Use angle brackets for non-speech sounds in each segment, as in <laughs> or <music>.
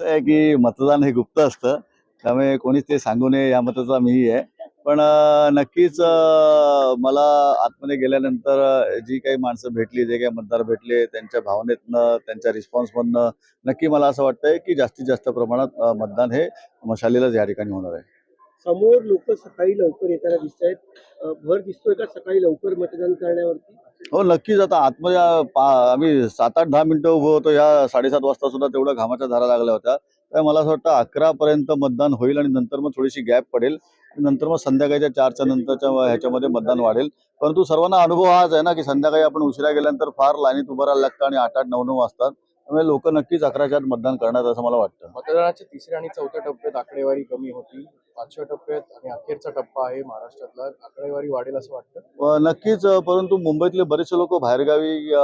असं आहे की मतदान हे गुप्त असतं. त्यामुळे कोणीच ते सांगू नये या मताचा मीही आहे. पण नक्कीच मला आतमध्ये गेल्यानंतर जी काही माणसं भेटली जे काही मतदार भेटले त्यांच्या भावनेतनं त्यांच्या रिस्पॉन्समधनं नक्की मला असं वाटतंय की जास्तीत जास्त प्रमाणात मतदान हे मशालीलाच या ठिकाणी होणार आहे. समोर लोक सकाळी लवकर येताना दिसत आहेत भर दिसतोय का सकाळी लवकर मतदान करण्यावरती? हो नक्कीच. आता आतमध्ये पा आम्ही सात आठ दहा मिनिटं उभं होतो. या साडेसात वाजता सुद्धा तेवढ्या घामाच्या धारा लागल्या होत्या. तर मला असं वाटतं अकरापर्यंत मतदान होईल आणि नंतर मग थोडीशी गॅप पडेल. नंतर मग संध्याकाळच्या चारच्या नंतरच्या ह्याच्यामध्ये मतदान वाढेल. परंतु सर्वांना अनुभव हाच आहे ना की संध्याकाळी आपण उशिरा गेल्यानंतर फार लाईनीत उभं राहायला लागतं आणि आठ आठ नऊ नऊ वाजतात. त्यामुळे लोक नक्कीच अकराच्या आत मतदान करणार असं मला वाटतं. मतदानाच्या तिसऱ्या आणि चौथ्या टप्प्यात आकडेवारी कमी होती. पाचव्या टप्प्यात आणि अखेरचा टप्पा आहे महाराष्ट्रातला. आकडेवारी वाढेल असं वाटतं? नक्कीच परंतु मुंबईतले बरेचसे लोक बाहेरगावी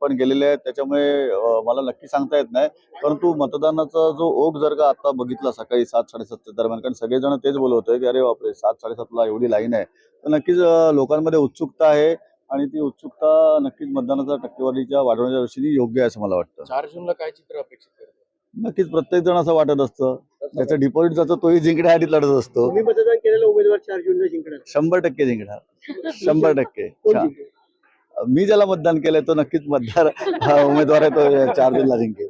पण गेलेले आहेत. त्याच्यामुळे मला नक्की सांगता येत नाही. परंतु मतदानाचा जो ओघ जर का आता बघितला सकाळी सात साडेसातच्या दरम्यान कारण सगळेजण तेच बोलत होते की अरे बापरे सात साडेसातला एवढी लाईन आहे. तर नक्कीच लोकांमध्ये उत्सुकता आहे आणि ती उत्सुकता नक्कीच मतदानाच्या टक्केवारीच्या वाढवण्याच्या दृष्टीने योग्य आहे असं मला वाटतं. चार जूनला काय चित्र अपेक्षित नक्कीच प्रत्येक जण असं वाटत असतं. त्याचं डिपॉझिट जातं तोही जिंकण्यासाठी लढत असतो. तुम्ही मतदान केलेला उमेदवार चार जूनला जिंकणार. शंभर टक्के जिंकणार. <laughs> शंभर टक्के. कोण छान. जिंकेल? मी ज्याला मतदान केलंय तो नक्कीच मतदार हा, उमेदवार आहे तो चार जूनला जिंकेल.